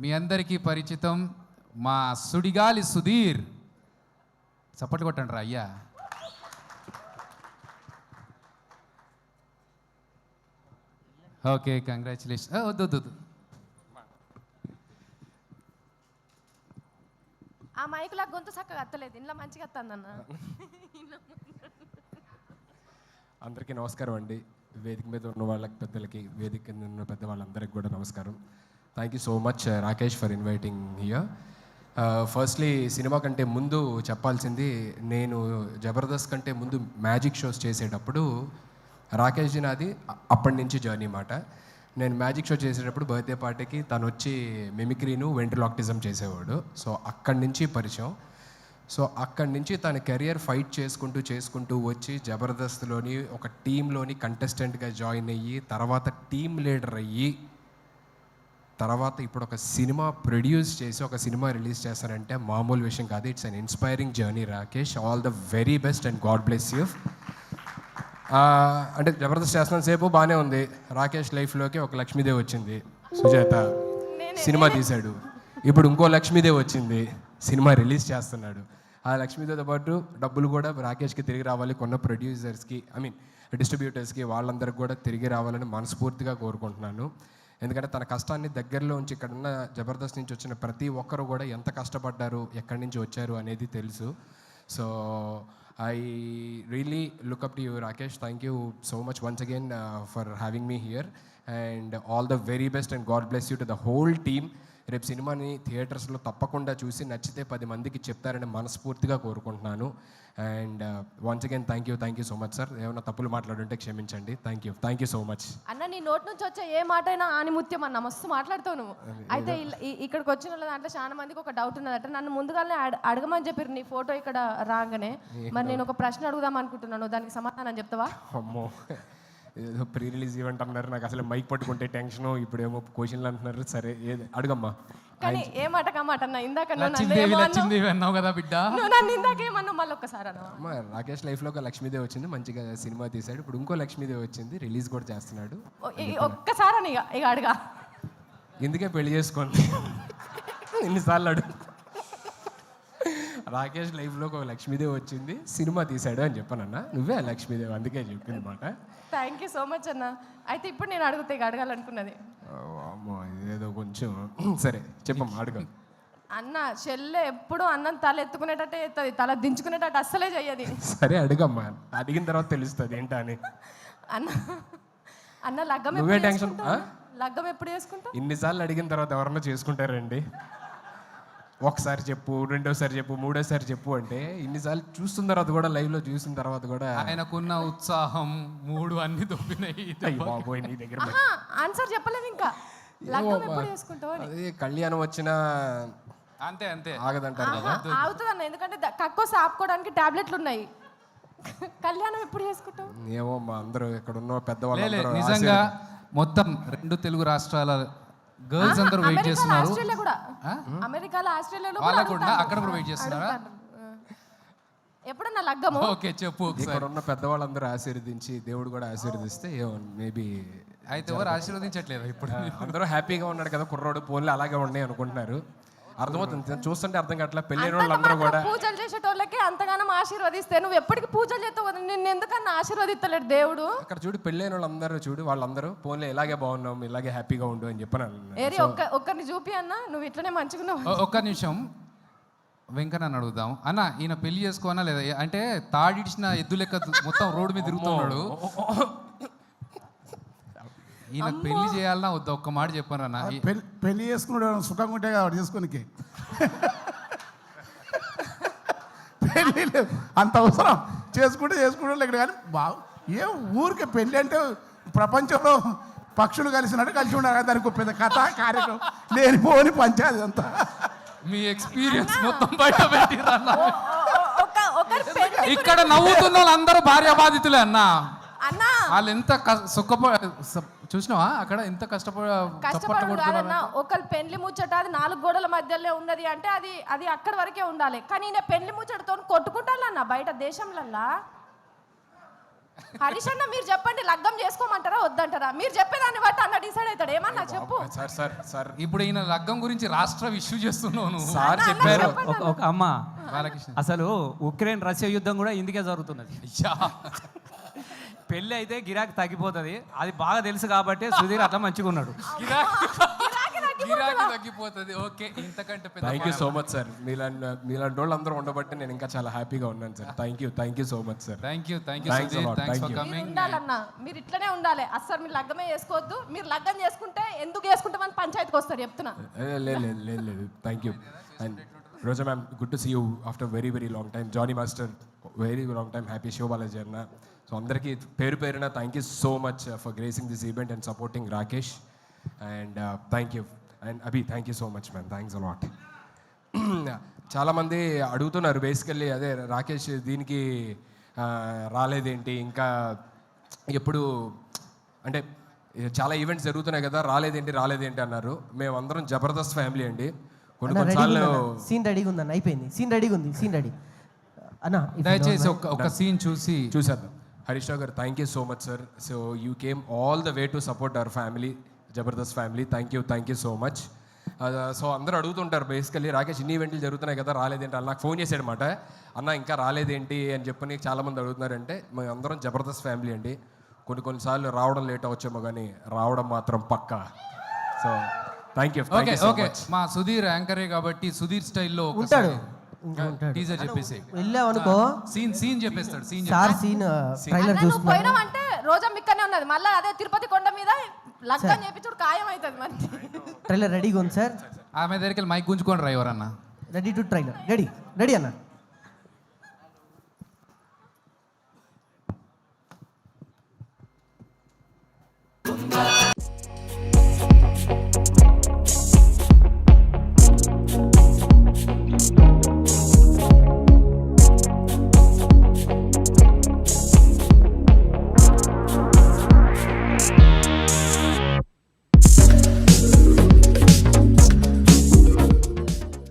మీ అందరికీ పరిచితం మా సుడిగాలి సుధీర్. చప్పట్లు కొట్టండి రా అయ్యా. Okay congratulation. వద్దు వద్దు వద్దు. ఆ మైకులా గొంతు చక్కగా అత్తలేదు. ఇంట్లో మంచిగా అత్తందన్న అందరికీ నమస్కారం అండి. వేదిక మీద ఉన్న వాళ్ళకి పెద్దలకి వేదిక కింద ఉన్న పెద్ద వాళ్ళందరికీ కూడా నమస్కారం. Thank you so much Rakesh for inviting here firstly cinema కంటే ముందు చెప్పాల్సింది నేను జబర్దస్త్ కంటే ముందు మ్యాజిక్ షోస్ చేసేటప్పుడు రాకేష్ నాది అప్పటి నుంచి జర్నీ మాట. నేను మ్యాజిక్ షో చేసేటప్పుడు బర్త్డే పార్టీకి తను వచ్చి మిమిక్రీను వెంట్రలాక్టిజం చేసేవాడు. సో అక్కడి నుంచి పరిచయం. సో అక్కడి నుంచి తన కెరియర్ ఫైట్ చేసుకుంటూ చేసుకుంటూ వచ్చి జబర్దస్త్లోని ఒక టీంలోని కంటెస్టెంట్గా జాయిన్ అయ్యి తర్వాత టీమ్ లీడర్ అయ్యి తర్వాత ఇప్పుడు ఒక సినిమా ప్రొడ్యూస్ చేసి ఒక సినిమా రిలీజ్ చేస్తారంటే మామూలు విషయం కాదు. It's an inspiring journey Rakesh all the very best and God bless you అంటే జబర్దస్త్ చేస్తున్న సేపు బాగానే ఉంది. రాకేష్ లైఫ్లోకి ఒక లక్ష్మీదేవి వచ్చింది. సుజాత సినిమా తీశాడు. ఇప్పుడు ఇంకో లక్ష్మీదేవి వచ్చింది. సినిమా రిలీజ్ చేస్తున్నాడు. ఆ లక్ష్మీదేవితో పాటు డబ్బులు కూడా రాకేష్కి తిరిగి రావాలి. కొన్న ప్రొడ్యూసర్స్కి ఐ మీన్ డిస్ట్రిబ్యూటర్స్కి వాళ్ళందరికీ కూడా తిరిగి రావాలని మనస్ఫూర్తిగా కోరుకుంటున్నాను. ఎందుకంటే తన కష్టాన్ని దగ్గరలో ఉంచి ఇక్కడ ఉన్న జబర్దస్త్ నుంచి వచ్చిన ప్రతి ఒక్కరు కూడా ఎంత కష్టపడ్డారు ఎక్కడి నుంచి వచ్చారు అనేది తెలుసు. So I really look up to you Rakesh thank you so much once again for having me here and all the very best and God bless you to the whole team రేపు సినిమాని థియేటర్స్లో తప్పకుండా చూసి నచ్చితే పది మందికి చెప్తారని మనస్ఫూర్తిగా కోరుకుంటున్నాను. And once again thank you thank you so much sir ఏమైనా తప్పులు మాట్లాడుంటే క్షమించండి. Thank you thank you so much అన్న నీ నోటి నుంచి వచ్చే ఏ మాట అయినా ఆనిముత్యం అన్న మస్తు మాట్లాడుతావు నువ్వు. అయితే ఇక్కడికి వచ్చిన వాళ్ళ దాంట్లో చాలా మందికి ఒక డౌట్ ఉన్నదట. నన్ను ముందుగానే అడ- అడగమని చెప్పారు నీ ఫోటో ఇక్కడ రాగానే. మరి నేను ఒక ప్రశ్న అడుగుదాం అనుకుంటున్నాను. దానికి సమాధానం చెప్తావా? అమ్మో. ఏదో ప్రీ రిలీజ్ ఈవెంట్ అన్నారు. నాకు అసలు మైక్ పట్టుకుంటే టెన్షన్ ఇప్పుడేమో క్వశ్చన్లు అంటున్నారు. సరే ఏది? అడుగమ్మా. కానీ ఏ మాట మాట అన్న? ఇందాక అన్నావు. కదా బిడ్డ? నన్ను ఇందాక ఏమన్నావు? మళ్ళీ ఒక్కసారి అన్న. అమ్మ రాకేష్ లైఫ్లో ఒక లక్ష్మీదేవి వచ్చింది మంచిగా సినిమా తీశాడు. ఇప్పుడు ఇంకో లక్ష్మీదేవి వచ్చింది రిలీజ్ కూడా చేస్తున్నాడు. ఒక్కసారి ఇక ఇక అడగా. ఎందుకే పెళ్ళి చేసుకోండి ఎన్నిసార్లు అడుగు. రాకేష్ లైఫ్లో ఒక లక్ష్మీదేవి వచ్చింది సినిమా తీశాడు అని చెప్పానన్నా. నువ్వే లక్ష్మీదేవి అందుకే చెప్పింది మాట. థ్యాంక్ యూ సో మచ్ అన్న. అయితే ఇప్పుడు నేను అడుగుతా అడగాలనుకున్నది. అమ్మో ఇదేదో కొంచెం సరే చెప్పమ్మా అడుగు. అన్న చెల్లె ఎప్పుడు అన్నం తల ఎత్తుకునేటట్టే ఎత్తది తల దించుకునేటట్టు అస్సలే చెయ్యది. సరే అడుగమ్మా. అడిగిన తర్వాత తెలుస్తుంది ఏంటా అని. అన్న అన్న లగ్గం నువ్వే టెన్షన్? లగ్గం ఎప్పుడు చేసుకుంటావు? ఇన్నిసార్లు అడిగిన తర్వాత ఎవరన్నా చేసుకుంటారండి? ఒకసారి చెప్పు రెండోసారి చెప్పు మూడోసారి చెప్పు అంటే ఇన్నిసార్లు చూస్తున్న తర్వాత కూడా live లో చూసిన తర్వాత కూడా ఆయనకున్న ఉత్సాహం మూడు అన్ని దొబ్బినాయి. బాబోయ్ నీ దగ్గర ఆన్సర్ చెప్పలేదు ఇంకా. లగ్గం ఎప్పుడు చేసుకుంటావు అని. అదే కళ్యాణం వచ్చిన అంతే అంతే. ఆగదంటారు కదా? ఎందుకంటే ద- కక్కోసి ఆపుకోవడానికి టాబ్లెట్లు ఉన్నాయి. కళ్యాణం ఎప్పుడు చేసుకుంటావు? ఏమో మా అందరూ ఇక్కడ ఉన్న లే, లే, పెద్దవాళ్ళు నిజంగా మొత్తం రెండు తెలుగు రాష్ట్రాల గర్ల్స్ అందరూ వెయిట్ చేస్తున్నారు. ఆస్ట్రేలియా కూడా. ఆ? అమెరికాలో ఆస్ట్రేలియాలో కూడా. అక్కడ కూడా వెయిట్ చేస్తున్నారా. ఎప్పుడన్నా లగ్గము? ఓకే చెప్పు ఒకసారి. ఇక్కడ ఉన్న పెద్దవాళ్ళందరూ ఆశీర్వదించి దేవుడు కూడా ఆశీర్వదిస్తే మేబీ అయితే ఎవరు ఆశీర్వదించట్లేదు ఇప్పుడు? అందరూ హ్యాపీగా ఉన్నాడు కదా కుర్రోడు పోన్లు అలాగే ఉన్నాయి అనుకుంటున్నారు. అర్థమవుతుంది. చూస్తుంటే అర్థం కావట్లే. పెళ్ళైన వాళ్ళందరూ కూడా పూజలు చేసేటోళ్ళకి అంతగానం ఆశీర్వదిస్తే నువ్వు ఎప్పటికి పూజలు చేస్తావు కదా, నిన్ను ఎందుకన్నా ఆశీర్వదిస్తలేడు దేవుడు? అక్కడ చూడు పెళ్ళైన వాళ్ళందరూ చూడు వాళ్ళందరూ పోన్లే ఇలాగే బాగున్నాం ఇలాగే హ్యాపీగా ఉండు అని చెప్పని. ఏరి ఒక్క ఒక్కరిని చూపి అన్న నువ్వు ఇట్లనే ఒ- ఒక్క నిమిషం. వెంకన్న అడుగుదాం. అన్న ఈయన పెళ్ళి చేసుకోనా లేదా? అంటే తాడిడిచిన ఎద్దు లెక్క మొత్తం రోడ్డు మీద తిరుగుతున్నాడు. ఈయన పెళ్ళి చేయాలన్నా వద్దా ఒక్క మాట చెప్పాను అన్న ఈ- పెళ్ళి పెళ్ళి చేసుకున్నాడు సుఖంగా ఉంటే కాబట్టి చేసుకోనికి. పెళ్ళి లేదు. అంత అవసరం. చేసుకుంటే చేసుకుంటే ఇక్కడ కానీ బాగు ఏ ఊరికే పెళ్ళి అంటే ప్రపంచంలో పక్షులు కలిసినట్టు కలిసి ఉండాలి దానికి ఒక పెద్ద కథ కార్యక్రమం. లేనిపోని పంచాది అంతా. మీ ఎక్స్పీరియన్స్ మొత్తం బయట ఇక్కడ నవ్వుతున్న వాళ్ళందరూ భార్య బాధితులే అన్న. అన్న. వాళ్ళు ఎంత క- సుఖప స- చూసినావా? అక్కడ ఎంత కష్టపడ చప్పట్లు కష్టపడు కొడుతున్నారు కాదన్న ఒకరి పెళ్ళి ముచ్చట అది నాలుగు గోడల మధ్యలో ఉన్నది అంటే అది అది అక్కడి వరకే ఉండాలి. కానీ ఈయన పెళ్ళి ముచ్చటతో కొట్టుకుంటానన్న బయట దేశంలల్లా? హరీష్ అన్న మీరు చెప్పండి లగ్గం చేసుకోమంటారా వద్దంటారా? మీరు చెప్పేదాన్ని బట్టి అన్న డిసైడ్ అవుతాడు ఏమన్నా చెప్పు. Sir sir sir. ఇప్పుడు ఈయన లగ్గం గురించి రాష్ట్ర ఇష్యూ చేస్తున్నావు నువ్వు. సార్ చెప్పారు. ఒక అమ్మ బాలకృష్ణ. అసలు ఉక్రెయిన్ రష్యా యుద్ధం కూడా ఇందుకే జరుగుతున్నది. పెళ్ళి అయితే గిరాకీ తగ్గిపోతుంది. అది బాగా తెలుసు కాబట్టి సుధీర్ అట్లా మంచిగా ఉన్నాడు. గిరాకీ తగ్గిపోతుంది? ఓకే ఇంతకంటే పెద్ద thank you so much sir మీలాంటి మీలాంటి వాళ్ళు అందరూ ఉండబట్టి నేను ఇంకా చాలా హ్యాపీగా ఉన్నాను sir thank you thank you so much sir thank you thank you thanks for. మీరు కమింగ్ ఉండాలన్న మీరు ఇట్లనే ఉండాలి. అస్సలు మీరు లగ్గమే చేసుకోవద్దు. మీరు లగ్గం చేసుకుంటే ఎందుకు చేసుకుంటామని పంచాయతీకి వస్తారు. చెప్తున్నా. లేదు లేదు లేదు thank you and Roja ma'am good to see you after very very long time Jani master very long time happy show Balaji అన్న సో అందరికీ పేరు పేరున thank you so much for gracing this event and supporting Rakesh and thank you and Abhi thank you so much ma'am thanks a lot చాలామంది అడుగుతున్నారు basically అదే రాకేష్ దీనికి రాలేదేంటి? ఇంకా ఎప్పుడు అంటే చాలా ఈవెంట్స్ జరుగుతున్నాయి కదా రాలేదేంటి రాలేదేంటి అన్నారు. మేమందరం జబర్దస్త్ ఫ్యామిలీ అండి. కొన్ని కొన్నిసార్లు సీన్ రెడీగా ఉందన్న. అయిపోయింది. సీన్ రెడీగా ఉంది. సీన్ రెడీ అన్న దయచేసి. ఒక ఒక సీన్ చూసి చూసాను హరీష్ రావు గారు thank you so much sir so you came all the way to support our family Jabardasth family thank you thank you so much so అందరూ అడుగుతుంటారు బేసికల్లీ రాకేష్ ఇన్ని ఈవెంట్లు జరుగుతున్నాయి కదా రాలేదేంటి అని నాకు ఫోన్ చేశాడనమాట అన్న ఇంకా రాలేదేంటి అని చెప్పని చాలామంది అడుగుతున్నారంటే మేము అందరం జబర్దస్త్ ఫ్యామిలీ అండి. కొన్ని కొన్నిసార్లు రావడం లేట్ అవచ్చేమో కానీ రావడం మాత్రం పక్కా. So thank you okay okay మా సుధీర్ యాంకరే కాబట్టి సుధీర్ స్టైల్లో ఉంటాడు. టీజర్ చెప్పేసి వెళ్ళావు అనుకో. సీన్ సీన్ చెప్పేస్తాడు సీన్ సార్ సీన్ ట్రైలర్ చూస్తున్నా పోయినావంటే రోజా మిక్కనే ఉన్నది. మళ్ళీ అదే తిరుపతి కొండ మీద లగ్గం చేపించుడు ఖాయం అవుతుంది మరి. ట్రైలర్ రెడీగా ఉంది సార్. ఆమె దగ్గరికి వెళ్ళి మైక్ గుంజుకొని డ్రైవర్ అన్న ready to trailer ready ready అన్న.